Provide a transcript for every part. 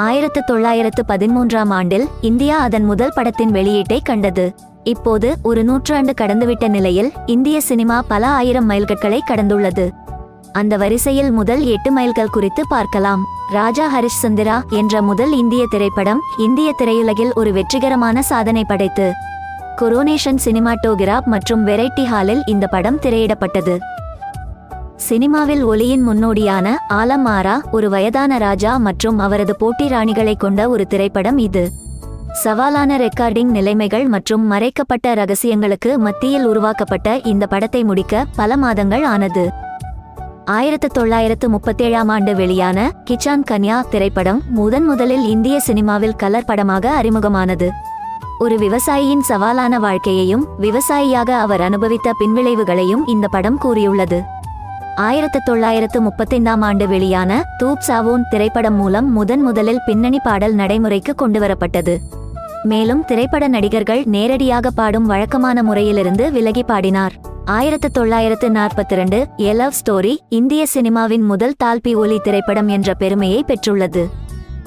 ஆயிரத்து தொள்ளாயிரத்து பதிமூன்றாம் ஆண்டில் இந்தியா அதன் முதல் படத்தின் வெளியீட்டை கண்டது. இப்போது ஒரு நூற்றாண்டு கடந்துவிட்ட நிலையில் இந்திய சினிமா பல ஆயிரம் மைல்கற்களை கடந்துள்ளது. அந்த வரிசையில் முதல் எட்டு மைல்கள் குறித்து பார்க்கலாம். ராஜா ஹரிஷ் சந்திரா என்ற முதல் இந்திய திரைப்படம் இந்திய திரையுலகில் ஒரு வெற்றிகரமான சாதனை படைத்து. கொரோனேஷன் சினிமாட்டோகிராப் மற்றும் வெரைட்டி ஹாலில் இந்த படம் திரையிடப்பட்டது. சினிமாவில் ஒளியின் முன்னோடியான ஆலமாரா ஒரு வயதான ராஜா மற்றும் அவரது போட்டி ராணிகளை கொண்ட ஒரு திரைப்படம் இது. சவாலான ரெக்கார்டிங் நிலைமைகள் மற்றும் மறைக்கப்பட்ட ரகசியங்களுக்கு மத்தியில் உருவாக்கப்பட்ட இந்த படத்தை முடிக்க பல மாதங்கள் ஆனது. ஆயிரத்து தொள்ளாயிரத்து முப்பத்தேழாம் ஆண்டு வெளியான கிச்சான் கன்யா திரைப்படம் முதன் முதலில் இந்திய சினிமாவில் கலர் படமாக அறிமுகமானது. ஒரு விவசாயியின் சவாலான வாழ்க்கையையும் விவசாயியாக அவர் அனுபவித்த பின்விளைவுகளையும் இந்த படம் கூறியுள்ளது. ஆயிரத்து தொள்ளாயிரத்து முப்பத்தைந்தாம் ஆண்டு வெளியான தூப் சாவோன் திரைப்படம் மூலம் முதன் முதலில் பின்னணி பாடல் நடைமுறைக்கு கொண்டுவரப்பட்டது. மேலும் திரைப்பட நடிகர்கள் நேரடியாக பாடும் வழக்கமான முறையிலிருந்து விலகி பாடினார். ஆயிரத்து தொள்ளாயிரத்து நாற்பத்தி ரெண்டு எலவ் ஸ்டோரி இந்திய சினிமாவின் முதல் தால்பி ஒலி திரைப்படம் என்ற பெருமையை பெற்றுள்ளது.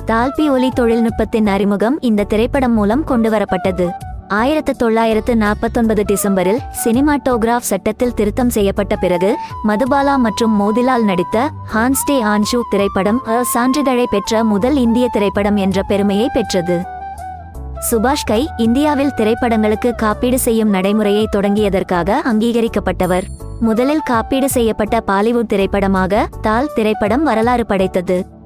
தால்பி ஒலி தொழில்நுட்பத்தின் அறிமுகம் இந்த திரைப்படம் மூலம் கொண்டுவரப்பட்டது. ஆயிரத்து தொள்ளாயிரத்து நாற்பத்தொன்பது டிசம்பரில் சினிமாட்டோகிராஃப் சட்டத்தில் திருத்தம் செய்யப்பட்ட பிறகு மதுபாலா மற்றும் மோதிலால் நடித்த ஹான்ஸ்டே ஆன்ஷு திரைப்படம் அ சான்றிதழை பெற்ற முதல் இந்திய திரைப்படம் என்ற பெருமையை பெற்றது. சுபாஷ் கை இந்தியாவில் திரைப்படங்களுக்கு காப்பீடு செய்யும் நடைமுறையை தொடங்கியதற்காக அங்கீகரிக்கப்பட்டவர். முதலில் காப்பீடு செய்யப்பட்ட பாலிவுட் திரைப்படமாக தால் திரைப்படம் வரலாறு படைத்தது.